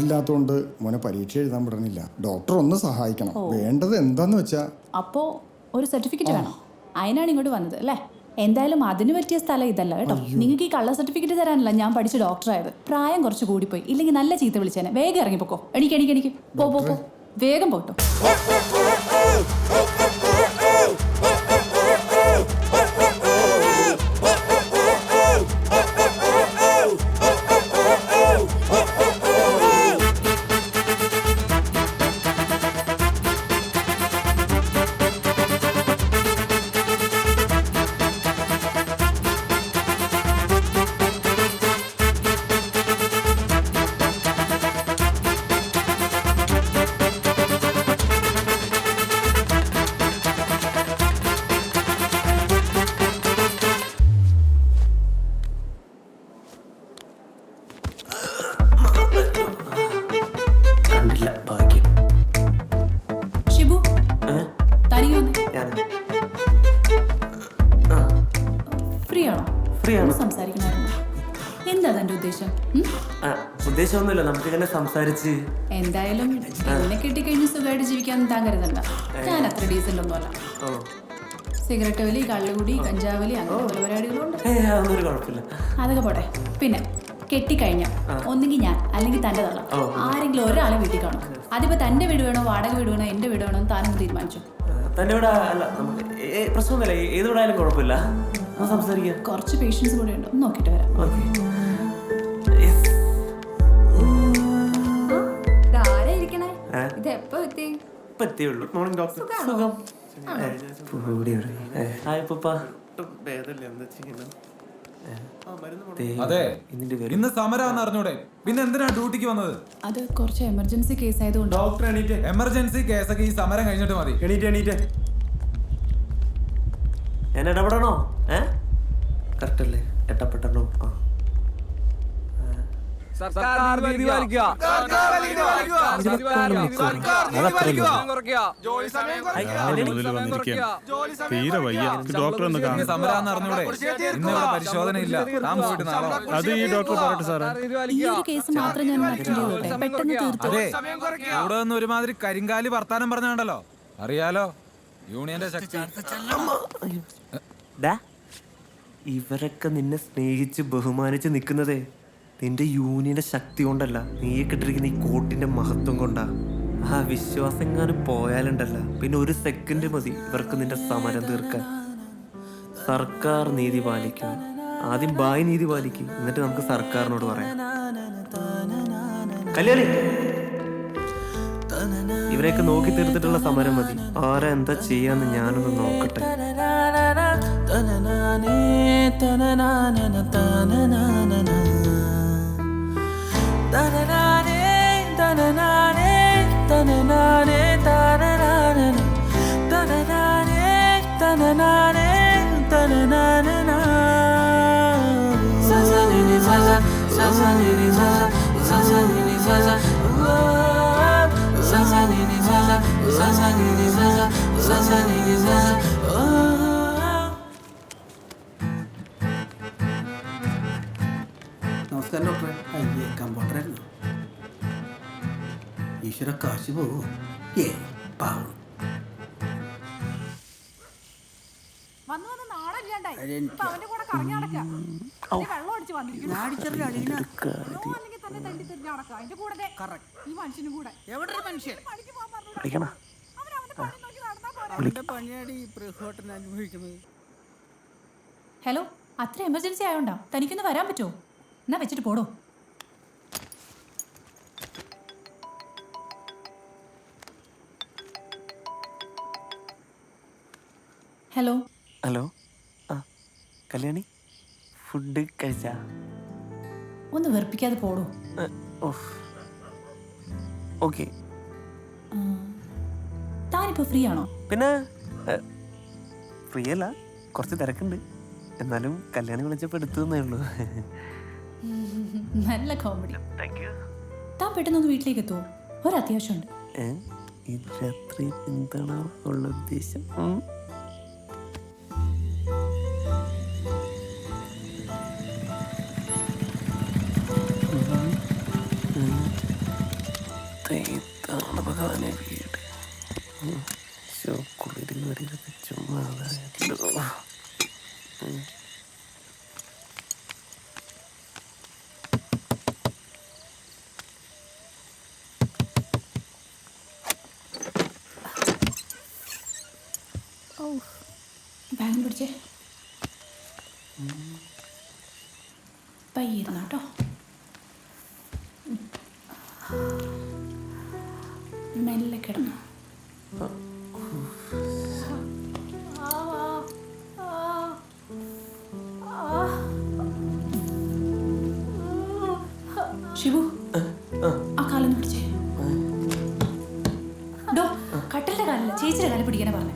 ഇല്ലാത്തതുകൊണ്ട് മോനെ പരീക്ഷ എഴുതാൻ പറ്റണില്ല ഡോക്ടർ ഒന്ന് സഹായിക്കണം. വേണ്ടത് എന്താന്ന് വെച്ചാ? അപ്പോ ഒരു സർട്ടിഫിക്കറ്റ് വേണം. അതിനാണ് ഇങ്ങോട്ട് വന്നത് അല്ലേ? എന്തായാലും അതിന് പറ്റിയ സ്ഥലം ഇതല്ല കേട്ടോ. നിങ്ങൾക്ക് ഈ കള്ള സർട്ടിഫിക്കറ്റ് തരാനല്ല ഞാൻ പഠിച്ച ഡോക്ടറായത്. പ്രായം കുറച്ച് കൂടിപ്പോയി. ഇല്ലെങ്കിൽ നല്ല ചീത്ത വിളിച്ചേനെ. വേഗം ഇറങ്ങിപ്പോക്കോ. എണീക്ക് എണീക്ക് എണീക്ക്. പോ പോ പോ. വേഗം പോട്ടോ. ഉദ്ദേശമൊന്നുമില്ല നമുക്ക് ഇങ്ങനെ സംസാരിച്ച് എന്തായാലും എന്നെ കിട്ടിക്കഴിഞ്ഞ് സുഖമായിട്ട് ജീവിക്കാൻ താൻ കരുതണ്ട ഞാൻ അത്ര ഡീസന്റ് ഒന്നുമല്ല സിഗരറ്റ് വലി കള്ളുകുടി കഞ്ചാവലി അങ്ങനെ പല പരിപാടികളുണ്ട്. ഒരു കുഴപ്പമില്ല. അതൊക്കെ പോട്ടെ. പിന്നെ കെട്ടിക്കഴിഞ്ഞ ഒന്നുകിൽ ഞാൻ അല്ലെങ്കിൽ തന്റെ തള്ള ആരെങ്കിലും ഒരാളെ വീട്ടിൽ കാണും. അതിപ്പോ തന്റെ വീട് വേണോ വാടക വീട് വേണോ എന്റെ വീട് വേണോ താനും തീരുമാനിച്ചു. തന്റെ അല്ല നമുക്ക് പ്രശ്നമൊന്നുമില്ല. ഏത് ഇവിടെ കുഴപ്പമില്ല. സംസാരിക്കാം. കുറച്ച് പേഷ്യൻസ് കൂടെ ഉണ്ട്. നോക്കിട്ട് നോക്കിയിട്ട് വരാം. ഓക്കെ. എപ്പോ എത്തി? പറ്റിയുള്ളൂ മോർണിംഗ് ഡോക്ടർ സുഖം. ഹായ് പപ്പ അതെ. ഇതിന്റെ പേര് ഇന്ന് സമരാന്ന് അറിഞ്ഞൂടെ? പിന്നെ എന്തിനാ ഡ്യൂട്ടിക്ക് വന്നത്? അത് കുറച്ച് എമർജൻസി കേസ് ആയതുകൊണ്ട്. ഡോക്ടർ എണീറ്റ്. എമർജൻസി കേസൊക്കെ ഈ സമരം കഴിഞ്ഞിട്ട് മതി. എണീറ്റ് എണീറ്റ്. ഞാൻ ഇടപെടണോ? ഏ? കറക്റ്റ് അല്ലേ? എട്ടപ്പെട്ടണോ ആ. സർക്കാർ പാലിക്കുക. തീരെ വയ്യ. ഒന്ന് കാണാം. അറിഞ്ഞൂടെ പരിശോധന ഇല്ല താൻ പോയിട്ട് വാ. അത് ഈ ഡോക്ടർ പറയട്ടെ സാറേ. ഈ ഒരു കേസ് മാത്രം ഞാൻ പെട്ടെന്ന് തീർത്തു അതെ. ഇവിടെ നിന്ന് ഒരുമാതിരി കരിങ്കാലി വർത്താനം പറഞ്ഞുണ്ടല്ലോ അറിയാലോ? യൂണിയന്റെ ശക്തി. ഇവരൊക്കെ നിന്നെ സ്നേഹിച്ച് ബഹുമാനിച്ച് നിൽക്കുന്നതേ. നിന്റെ യൂണിയന്റെ ശക്തി കൊണ്ടല്ല നീ കിട്ടിരിക്കുന്ന ഈ കോട്ടിന്റെ മഹത്വം കൊണ്ടാ ആ വിശ്വാസം എങ്ങാനും പോയാലുണ്ടല്ല പിന്നെ ഒരു സെക്കൻഡ് മതി ഇവർക്ക് നിന്റെ സമരം തീർക്കാൻ സർക്കാർ നീതി പാലിക്കും ആദ്യം ബായ് നീതി പാലിക്കും എന്നിട്ട് നമുക്ക് സർക്കാരിനോട് പറയാം കല്യാണി ഇവരെയൊക്കെ നോക്കി തീർത്തിട്ടുള്ള സമരം മതി ആരാ എന്താ ചെയ്യാന്ന് ഞാനൊന്ന് നോക്കട്ടെ നമസ്കാരം ഡോക്ടറെ. അയ്യേ കമ്പൗണ്ടറായിരുന്നു ഈശ്വര കാശ് പോവോ? ഏ പാവം. വന്നു വന്ന് നാളല്ലാണ്ടായി ഇപ്പൊ അവന്റെ കൂടെ കറങ്ങി നടക്കുക വെള്ളം അടിച്ച് വന്നിരിക്കുന്നു അടിച്ചറില്ല അടിയിന ഓ, അല്ലെങ്കിൽ തന്നെ തണ്ടി തിരിഞ്ഞ് കൂടെ ദേ ഈ മനുഷ്യനും കൂടെ. എവിടെ ഒരു മനുഷ്യൻ ഹലോ അത്ര എമർജൻസി ആയോണ്ടാ? തനിക്കൊന്ന് വരാൻ പറ്റുമോ? എന്നാ വെച്ചിട്ട് പോടോ. ഹലോ. ഹലോ. ആ കല്യാണി ഫുഡ് കഴിച്ചാ? ഒന്ന് വെറുപ്പിക്കാതെ പോടോ. ഓക്കെ. താനിപ്പോ ഫ്രീ ആണോ? പിന്നെ ഫ്രീ അല്ല. കുറച്ച് തിരക്കുണ്ട്. എന്നാലും കല്യാണം വിളിച്ചപ്പോൾ എടുത്തതന്നേ ഉള്ളൂ. നല്ല കോമഡി താൻ പെട്ടെന്നൊന്ന് വീട്ടിലേക്ക് എത്തുമോ ഒരു അത്യാവശ്യമുണ്ട് ഏ ഈ രാത്രി എന്താണ് ഉള്ള ഉദ്ദേശം? പയ്യിരുന്ന കേട്ടോ മെല്ലെ കിടന്നു. ശിവു ആ കാലം പിടിച്ചേ. ഡോ കട്ടലിന്റെ കാലല്ല? ചേച്ചിയുടെ കാലം പിടിക്കാനാ പറഞ്ഞേ.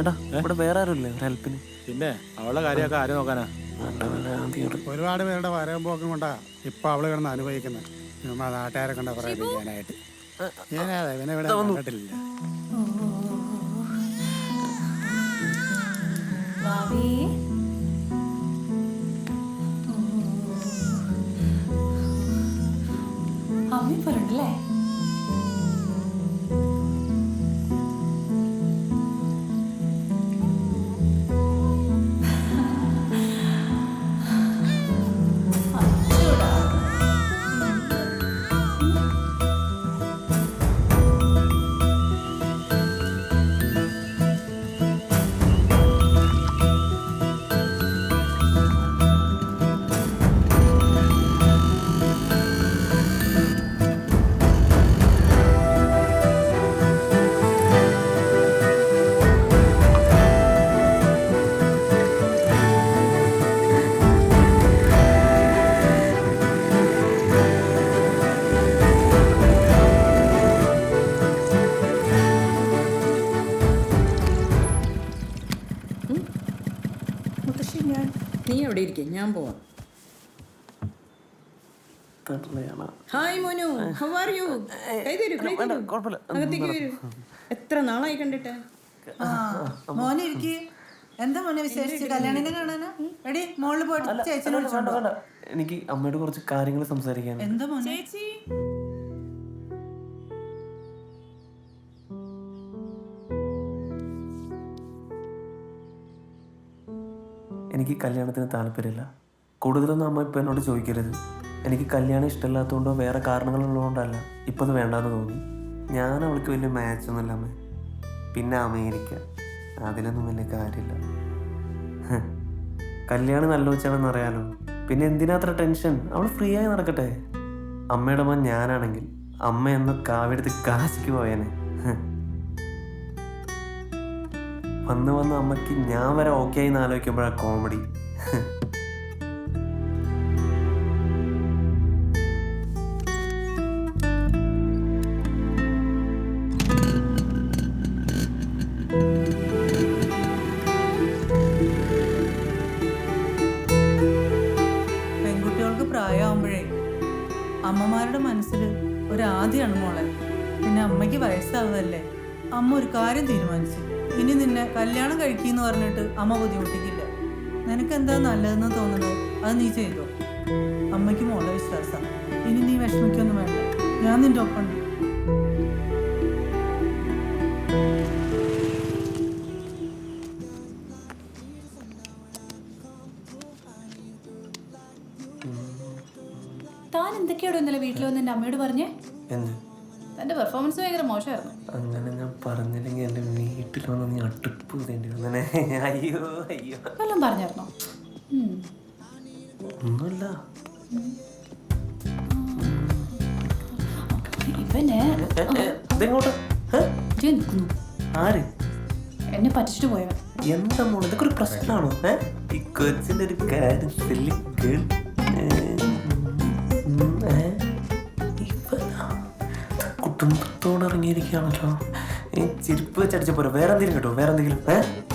ചേട്ടാ ഇവിടെ വേറെ ആരുമില്ലേ? ഒരു ഹെൽപ്പിന് പിന്നെ അവളുടെ കാര്യമൊക്കെ ആര് നോക്കാനാ? ഒരുപാട് പേരുടെ വരവും പോക്കും കൊണ്ടാ ഇപ്പൊ അവൾ കിടന്ന് അനുഭവിക്കുന്നത് നമ്മ നാട്ടുകാരെ കണ്ട പറയാനായിട്ട് ഞാനതെ ഇവനെ ഇവിടെ കണ്ടിട്ടില്ല. അമ്മ പറഞ്ഞല്ലേ ഇരിക്കും ഞാൻ പോവാം. Hi Monu how are you. അകത്തേക്ക് വരൂ. എത്ര നാളായി കണ്ടിട്ട്? മോനെ ഇരിക്കേ. എന്താ മോനെ വിശേഷിച്ച്? കല്യാണിനെ കാണാനാ? എടി മോളിൽ പോയിട്ട് ചേച്ചിനോട് വേണ്ട, വേണ്ട. എനിക്ക് അമ്മയോട് കുറച്ച് കാര്യങ്ങൾ സംസാരിക്കാൻ എന്താ മോനെ? എനിക്ക് കല്യാണത്തിന് താല്പര്യമില്ല. കൂടുതലൊന്നും അമ്മ ഇപ്പം എന്നോട് ചോദിക്കരുത്. എനിക്ക് കല്യാണം ഇഷ്ടമില്ലാത്തതുകൊണ്ടോ വേറെ കാരണങ്ങളുള്ളതുകൊണ്ടല്ല ഇപ്പം അത് വേണ്ടാന്ന് തോന്നി. ഞാൻ അവൾക്ക് വലിയ മാച്ചൊന്നുമില്ല അമ്മ. പിന്നെ അമേരിക്ക. അതിലൊന്നും വലിയ കാര്യമില്ല. കല്യാണം നല്ല വെച്ചാണെന്ന് അറിയാലോ. പിന്നെ എന്തിനാത്ര ടെൻഷൻ അവൾ ഫ്രീ ആയി നടക്കട്ടെ. അമ്മയുടെ മോൻ ഞാനാണെങ്കിൽ അമ്മ എന്ന കാവെടുത്ത് കാശിക്ക് പോയേനെ. വന്ന് വന്ന് അമ്മയ്ക്ക് ഞാൻ വരെ ഓക്കെ ആയി എന്ന് ആലോചിക്കുമ്പോഴാണ് കോമഡി മനസ്സിൽ ഒരാദ്യമാണ് മോളെ. പിന്നെ അമ്മയ്ക്ക് വയസ്സാവതല്ലേ അമ്മ ഒരു കാര്യം തീരുമാനിച്ചു. ഇനി നിന്നെ കല്യാണം കഴിക്കുന്നു പറഞ്ഞിട്ട് അമ്മ ബുദ്ധിമുട്ടിക്കില്ല. നിനക്ക് എന്താ നല്ലതെന്ന് തോന്നുന്നു അത് നീ ചെയ്തോ? അമ്മയ്ക്ക് മോളെ വിശ്വാസം. ഇനി നീ വിഷമിക്കൊന്നും വേണ്ട. ഞാൻ നിന്റെ ഒപ്പം ഇന്നലെ വീട്ടിൽ വന്ന് എന്റെ അമ്മയോട് പറഞ്ഞേ. എന്ത്? തന്റെ പെർഫോമൻസ് ഭയങ്കര മോശമായിരുന്നു. അങ്ങനെ ഞാൻ പറഞ്ഞില്ലെങ്കിൽ എന്റെ വീട്ടിൽ വന്ന് നീ അടുപ്പ് തേണ്ടി അയ്യോ അയ്യോ. വല്ലതും പറഞ്ഞായിരുന്നോ. ഒന്നുമില്ല. ഇവന്. ആര്? എന്നെ പറ്റിച്ചിട്ട് പോയവൻ. എന്താ മോളെ? ഇതൊക്കെ ഒരു പ്രശ്നമാണോ? ഈ കൊച്ചിന്റെ ഒരു കാര്യം ഇറങ്ങിയിരിക്കുകയാണല്ലോ ഈ ചിരിപ്പ് വെച്ചടിച്ച പോരെ. വേറെ എന്തെങ്കിലും കേട്ടോ? വേറെ എന്തെങ്കിലും? ഏ?